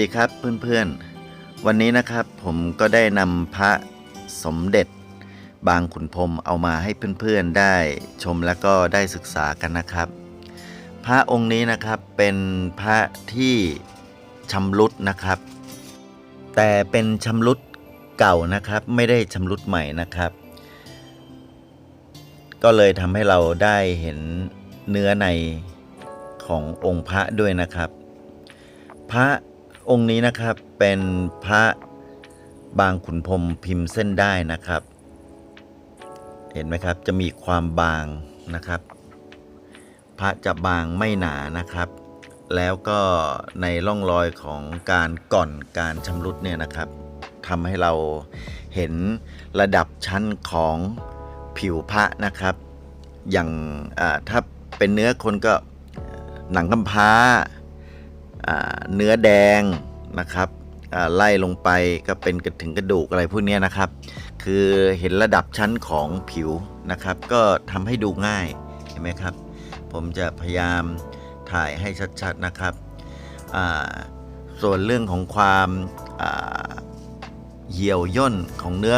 วัสดีครับเพื่อนๆ วันนี้นะครับผมก็ได้นำพระสมเด็จ บางขุนพรมเอามาให้เพื่อนๆได้ชมแล้วก็ได้ศึกษากันนะครับ พระองค์นี้นะครับเป็นพระที่ชำรุดนะครับ แต่เป็นชำรุดเก่านะครับไม่ได้ชำรุดใหม่นะครับ ก็เลยทำให้เราได้เห็นเนื้อในขององค์พระด้วยนะครับ พระ องค์นี้นะครับเป็นพระบางขุนพรมพิมพ์เส้นได้นะครับ เห็นไหมครับจะมีความบางนะครับ พระจะบางไม่หนานะครับ แล้วก็ในร่องรอยของการก่อนการชำรุดเนี่ยนะครับทำให้เราเห็นระดับชั้นของผิวพระนะครับ อย่างถ้าเป็นเนื้อคนก็หนังกำพร้า เนื้อแดงนะครับไล่ลงไปก็เป็นกระถึงกระดูกอะไรพวกนี้นะครับ คือเห็นระดับชั้นของผิวนะครับ ก็ทำให้ดูง่ายเห็นไหมครับ ผมจะพยายามถ่ายให้ชัดๆนะครับ ส่วนเรื่องของความเหี่ยวย่นของเนื้อ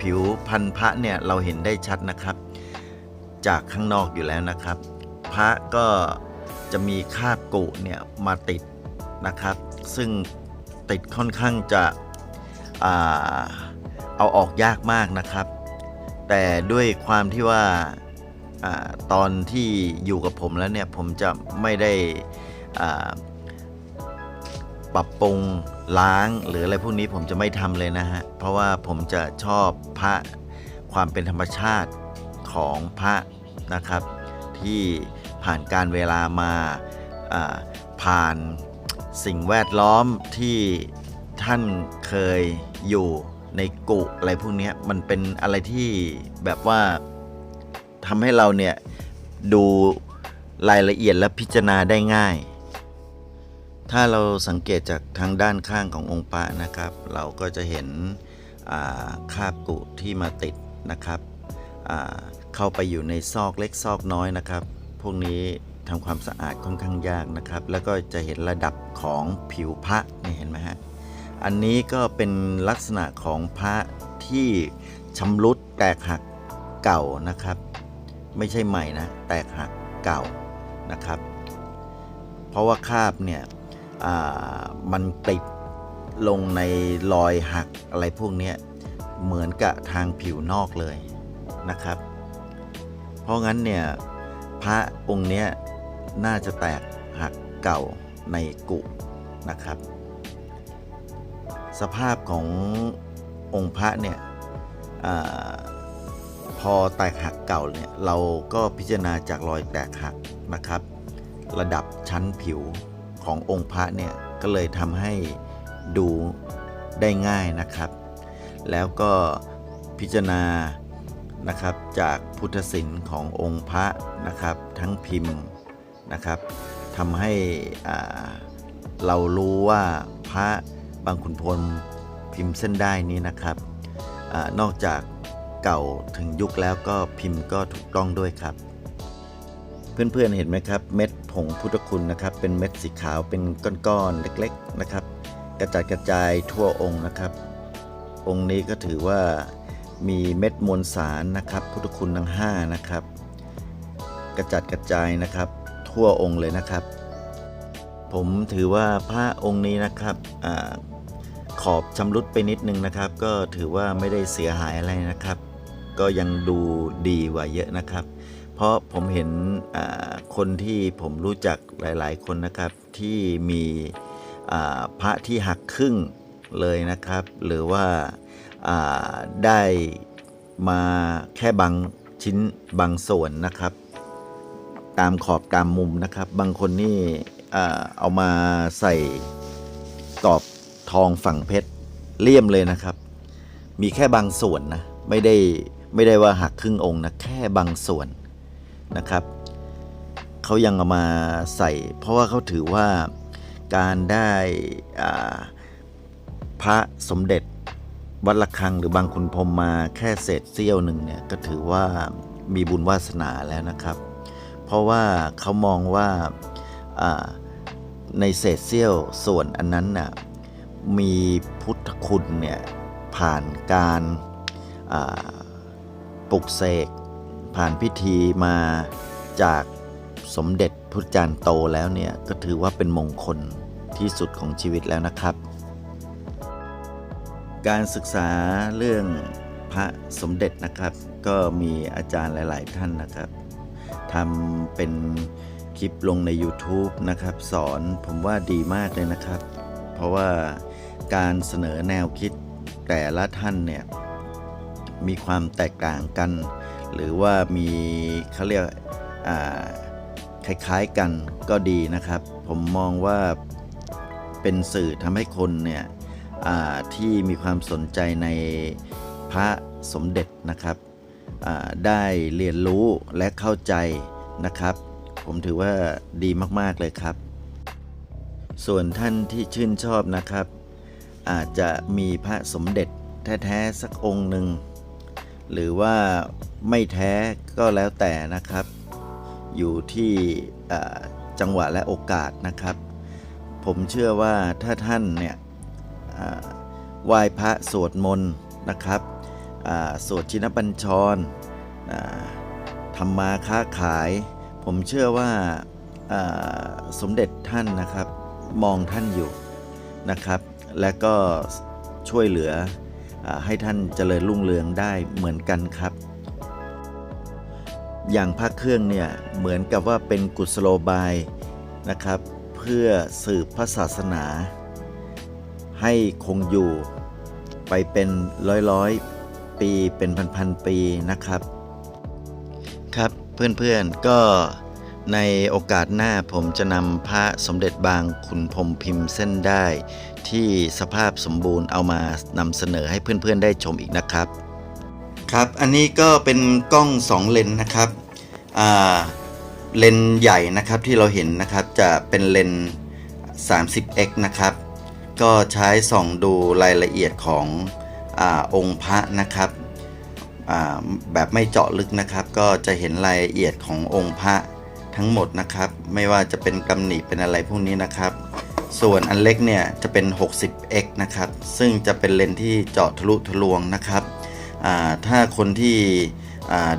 ผิวพันพระเนี่ยเราเห็นได้ชัดนะครับ จากข้างนอกอยู่แล้วนะครับ พระก็จะมีคาบกุเนี่ยมาติด นะครับ ซึ่งติดค่อนข้างจะอเอาออกยากมากนะครับ แต่ด้วยความที่ว่าอตอนที่อยู่กับผมแล้วเนี่ย ผมจะไม่ได้ปรับปรุงล้างหรืออะไรพวกนี้ผมจะไม่ทำเลยนะฮะ เพราะว่าผมจะชอบพระความเป็นธรรมชาติของพระนะครับ ที่ผ่านการเวลามาาผ่าน สิ่งแวดล้อมที่ท่านเคยอยู่ในกุอะไรพวกนี้มันเป็นอะไรที่แบบว่าทำให้เราเนี่ยดูรายละเอียดและพิจารณาได้ง่าย ถ้าเราสังเกตจากทางด้านข้างขององค์พระนะครับ เราก็จะเห็นาคราบกุที่มาติดนะครับ เข้าไปอยู่ในซอกเล็กซอกน้อยนะครับ พวกนี้ ทำความสะอาดค่อนข้างยากนะครับ แล้วก็จะเห็นระดับของผิวพระนี่เห็นไหมฮะอันนี้ก็เป็นลักษณะของพระที่ชำรุดแตกหักเก่านะครับ ไม่ใช่ใหม่นะ แตกหักเก่านะครับ เพราะว่าคราบเนี่ยมันติดลงในรอยหักอะไรพวกนี้เหมือนกับทางผิวนอกเลยนะครับ เพราะงั้นเนี่ยพระองค์เนี้ย น่าจะแตกหักเก่าในกุนะครับ สภาพขององค์พระเนี่ยอพอแตกหักเก่าเนี่ยเราก็พิจารณาจากรอยแตกหักนะครับ ระดับชั้นผิวขององค์พระเนี่ยก็เลยทำให้ดูได้ง่ายนะครับ แล้วก็พิจารณานะครับจากพุทธศิลป์ขององค์พระนะครับ ทั้งพิมพ์ นะครับทำให้เรารู้ว่าพระบางขุนพลพิมพ์เส้นได้นี้นะครับอนอกจากเก่าถึงยุคแล้วก็พิมพ์ก็ถูกต้องด้วยครับ เพื่อนๆเห็นไหมครับ เม็ดผงพุทธคุณนะครับ เป็นเม็ดสีขาวเป็นก้อนๆเล็กๆนะครับ กระจัดกระจายทั่วองค์นะครับ องค์นี้ก็ถือว่ามีเม็ดมวลสารนะครับ พุทธคุณทั้ง5นะครับ กระจัดกระจายนะครับ ทั่วองค์เลยนะครับ ผมถือว่าพระองค์นี้นะครับอขอบชำรุดไปนิดนึงนะครับ ก็ถือว่าไม่ได้เสียหายอะไรนะครับ ก็ยังดูดีกว่าเยอะนะครับ เพราะผมเห็นคนที่ผมรู้จักหลาย ๆ คนนะครับที่มีพระที่หักครึ่งเลยนะครับ หรือว่าอ่าได้มาแค่บางชิ้นบางส่วนนะครับ ตามขอบตามมุมนะครับ บางคนนี่เอามาใส่กรอบทองฝั่งเพชรเลี่ยมเลยนะครับ มีแค่บางส่วนนะไม่ได้ไม่ได้ว่าหักครึ่งองค์นะแค่บางส่วนนะครับเขายังเอามาใส่ เพราะว่าเขาถือว่าการได้พระสมเด็จวัดระฆังหรือบางขุนพรหมมาแค่เศษเสี้ยวหนึ่งเนี่ยก็ถือว่ามีบุญวาสนาแล้วนะครับ ราะว่าเขามองว่าในเศษเสี้ยวส่วนอันนั้นน่ะมีพุทธคุณเนี่ยผ่านการปลุกเสกผ่านพิธีมาจากสมเด็จพุทธจารย์โตแล้วเนี่ยก็ถือว่าเป็นมงคลที่สุดของชีวิตแล้วนะครับ การศึกษาเรื่องพระสมเด็จนะครับ ก็มีอาจารย์หลาย ๆ ท่านนะครับ ทำเป็นคลิปลงใน YouTube นะครับ สอนผมว่าดีมากเลยนะครับ เพราะว่าการเสนอแนวคิดแต่ละท่านเนี่ย มีความแตกต่างกัน หรือว่ามีเขาเรียกคล้ายๆกันก็ดีนะครับ ผมมองว่าเป็นสื่อทำให้คนเนี่ยที่มีความสนใจในพระสมเด็จนะครับ ได้เรียนรู้และเข้าใจนะครับ ผมถือว่าดีมากๆเลยครับ ส่วนท่านที่ชื่นชอบนะครับ อาจจะมีพระสมเด็จแท้ๆสักองค์หนึ่งหรือว่าไม่แท้ก็แล้วแต่นะครับ อยู่ที่จังหวะและโอกาสนะครับ ผมเชื่อว่าถ้าท่านเนี่ยอ่าไหว้พระสวดมนต์นะครับ อ่าสวดชินบัญชรทำมาค้าขาย ผมเชื่อว่าสมเด็จท่านนะครับมองท่านอยู่นะครับ และก็ช่วยเหลืออให้ท่านเจริญรุ่งเรืองได้เหมือนกันครับ อย่างพระเครื่องเนี่ยเหมือนกับว่าเป็นกุศโลบายนะครับ เพื่อสืบพระศาสนา ให้คงอยู่ไปเป็นร้อยร้อยๆ ปีเป็นพันๆปีนะครับ ครับเพื่อนๆก็ในโอกาสหน้าผมจะนำพระสมเด็จบางขุนพรมพิมพ์เส้นได้ ที่สภาพสมบูรณ์เอามานำเสนอให้เพื่อนๆได้ชมอีกนะครับ ครับอันนี้ก็เป็นกล้อง2เลนนะครับอ่าเลนใหญ่นะครับที่เราเห็นนะครับจะเป็นเลนส์ 30x นะครับ ก็ใช้ส่องดูรายละเอียดของ อองค์พระนะครับแบบไม่เจาะลึกนะครับ ก็จะเห็นรายละเอียดขององค์พระทั้งหมดนะครับ ไม่ว่าจะเป็นกำหนิเป็นอะไรพวกนี้นะครับ ส่วนอันเล็กเนี่ยจะเป็น 60x นะครับ ซึ่งจะเป็นเลนส์ที่เจาะทะลุทะลวงนะครับถ้าคนที่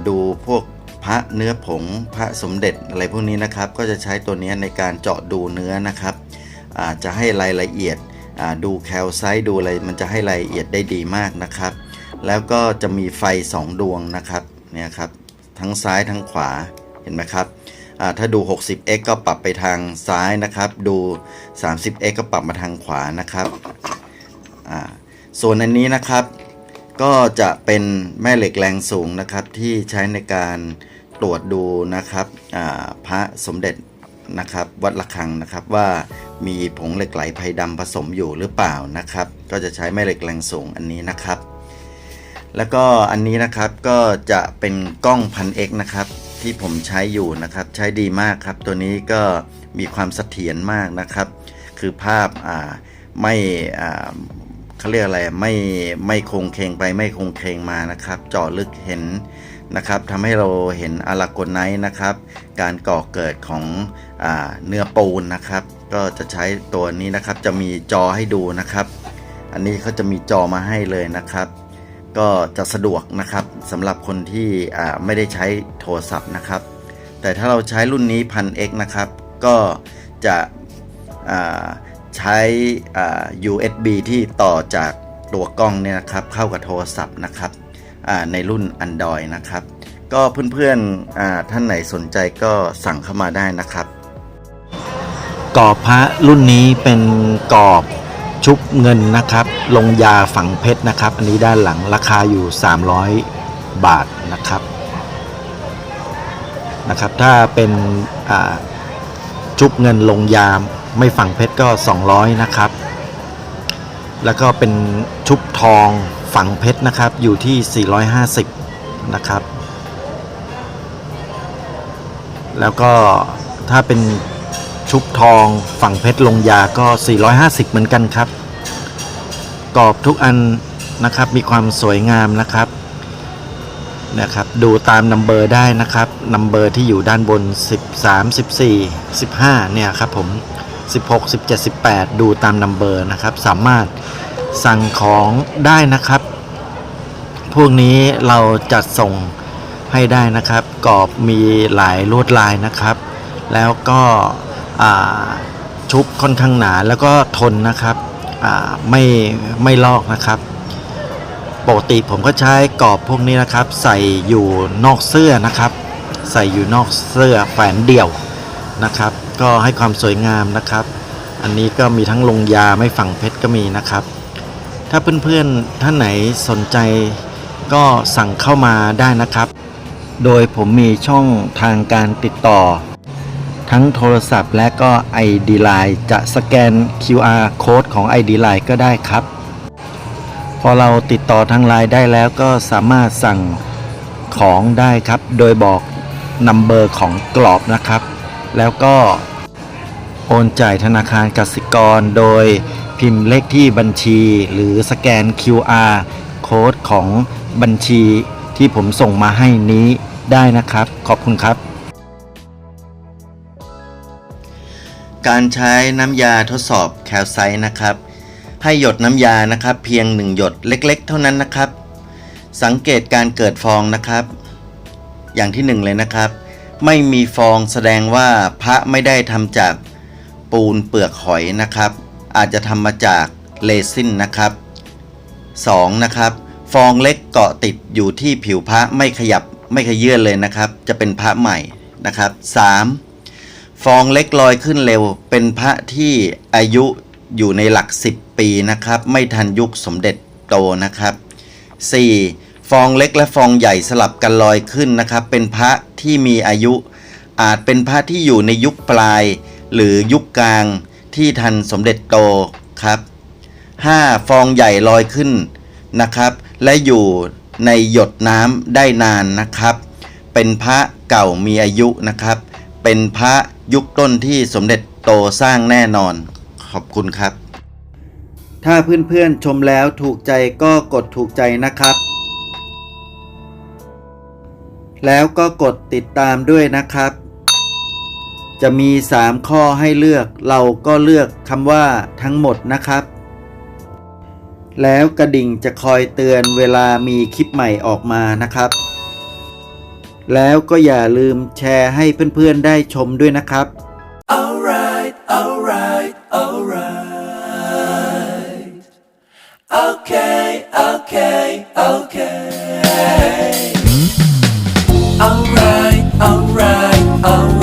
ดูพวกพระเนื้อผงพระสมเด็จอะไรพวกนี้นะครับ ก็จะใช้ตัวนี้ในการเจาะดูเนื้อนะครับจะให้รายละเอียด ดูแคลไซต์ดูอะไรมันจะให้รายละเอียดได้ดีมากนะครับ แล้วก็จะมีไฟ 2 ดวงนะครับเนี่ยครับทั้งซ้ายทั้งขวาเห็นไหมครับถ้าดู 60x ก็ปรับไปทางซ้ายนะครับ ดู 30x ก็ปรับมาทางขวานะครับส่วนอันนี้นะครับก็จะเป็นแม่เหล็กแรงสูงนะครับที่ใช้ในการตรวจดูนะครับพระสมเด็จนะครับวัดระฆังนะครับว่า มีผงเหล็กไหลไพดำผสมอยู่หรือเปล่านะครับ ก็จะใช้แม่เหล็กแรงสูงอันนี้นะครับ แล้วก็อันนี้นะครับก็จะเป็นกล้องพันเอกนะครับที่ผมใช้อยู่นะครับ ใช้ดีมากครับ ตัวนี้ก็มีความเสถียรมากนะครับ คือภาพอ่าไม่อ่าเขาเรียกอะไรไม่ไม่คงเคงไปไม่คงเคงมานะครับจาะลึกเห็นนะครับทำให้เราเห็นอลาโกไนท์นะครับ การก่อเกิดของอเนื้อปูนนะครับ ก็จะใช้ตัวนี้นะครับ จะมีจอให้ดูนะครับ อันนี้เขาจะมีจอมาให้เลยนะครับ ก็จะสะดวกนะครับสำหรับคนที่ไม่ได้ใช้โทรศัพท์นะครับ แต่ถ้าเราใช้รุ่นนี้พัน X นะครับ ก็จะใช้ USB ที่ต่อจากตัวกล้องเนี่ยนะครับ เข้ากับโทรศัพท์นะครับในรุ่น Android นะครับ ก็เพื่อนๆท่านไหนสนใจก็สั่งเข้ามาได้นะครับ กรอบพระรุ่นนี้เป็นกรอบชุบเงินนะครับ ลงยาฝังเพชรนะครับ อันนี้ด้านหลังราคาอยู่ 300 บาทนะครับนะครับ ถ้าเป็นชุบเงินลงยาไม่ฝังเพชรก็ 200 นะครับ แล้วก็เป็นชุบทองฝังเพชรนะครับอยู่ที่ 450 นะครับ แล้วก็ถ้าเป็น ชุบทองฝั่งเพชรลงยาก็ 450 เหมือนกันครับ กรอบทุกอันนะครับมีความสวยงามนะครับนะครับ ดูตามนัมเบอร์ได้นะครับนัมเบอร์ที่อยู่ด้านบน 13 14 15 เนี่ยครับผม 16 17 18 ดูตามนัมเบอร์นะครับ สามารถสั่งของได้นะครับ พวกนี้เราจัดส่งให้ได้นะครับ กรอบมีหลายลวดลายนะครับ แล้วก็ ชุบค่อนข้างหนาแล้วก็ทนนะครับไม่ไม่ลอกนะครับ ปกติผมก็ใช้กรอบพวกนี้นะครับ ใส่อยู่นอกเสื้อนะครับ ใส่อยู่นอกเสื้อแฝนเดี่ยวนะครับ ก็ให้ความสวยงามนะครับ อันนี้ก็มีทั้งลงยาไม่ฝังเพชรก็มีนะครับ ถ้าเพื่อนๆท่านไหนสนใจก็สั่งเข้ามาได้นะครับ โดยผมมีช่องทางการติดต่อ ทั้งโทรศัพท์และก็ ID Line จะสแกน QR Code ของ ID Line ก็ได้ครับ พอเราติดต่อทางไลน์ได้แล้วก็สามารถสั่งของได้ครับ โดยบอกนัมเบอร์ของกรอบนะครับ แล้วก็โอนจ่ายธนาคารกสิกร โดยพิมพ์เลขที่บัญชีหรือสแกน QR โค้ดของบัญชีที่ผมส่งมาให้นี้ได้นะครับ ขอบคุณครับ การใช้น้ำยาทดสอบแคลไซต์นะครับ ให้หยดน้ำยานะครับ เพียง 1 หยดเล็กๆ เท่านั้นนะครับ สังเกตการเกิดฟองนะครับ อย่างที่หนึ่งเลยนะครับ ไม่มีฟองแสดงว่าพระไม่ได้ทำจากปูนเปลือกหอยนะครับ อาจจะทำมาจากเรซินนะครับ 2. นะครับ ฟองเล็กเกาะติดอยู่ที่ผิวพระไม่ขยับไม่ขยื่นเลยนะครับ จะเป็นพระใหม่นะครับ 3. ฟองเล็กลอยขึ้นเร็ว เป็นพระที่อายุอยู่ในหลัก 10 ปีนะครับ ไม่ทันยุคสมเด็จโตนะครับ 4. ฟองเล็กและฟองใหญ่สลับกันลอยขึ้นนะครับ เป็นพระที่มีอายุ อาจเป็นพระที่อยู่ในยุคปลาย หรือยุคกลางที่ทันสมเด็จโตครับ 5. ฟองใหญ่ลอยขึ้นนะครับ และอยู่ในหยดน้ำได้นานนะครับ เป็นพระเก่ามีอายุนะครับ เป็นพระ ยุคต้นที่สมเด็จโตสร้างแน่นอน ขอบคุณครับ ถ้าเพื่อนๆชมแล้วถูกใจก็กดถูกใจนะครับ แล้วก็กดติดตามด้วยนะครับ จะมี 3 ข้อให้เลือกเราก็เลือกคำว่าทั้งหมดนะครับ แล้วกระดิ่งจะคอยเตือนเวลามีคลิปใหม่ออกมานะครับ แล้วก็อย่าลืมแชร์ให้เพื่อนๆได้ชมด้วยนะครับ Alright, alright, alright. Okay, okay, okay. Alright. alright alright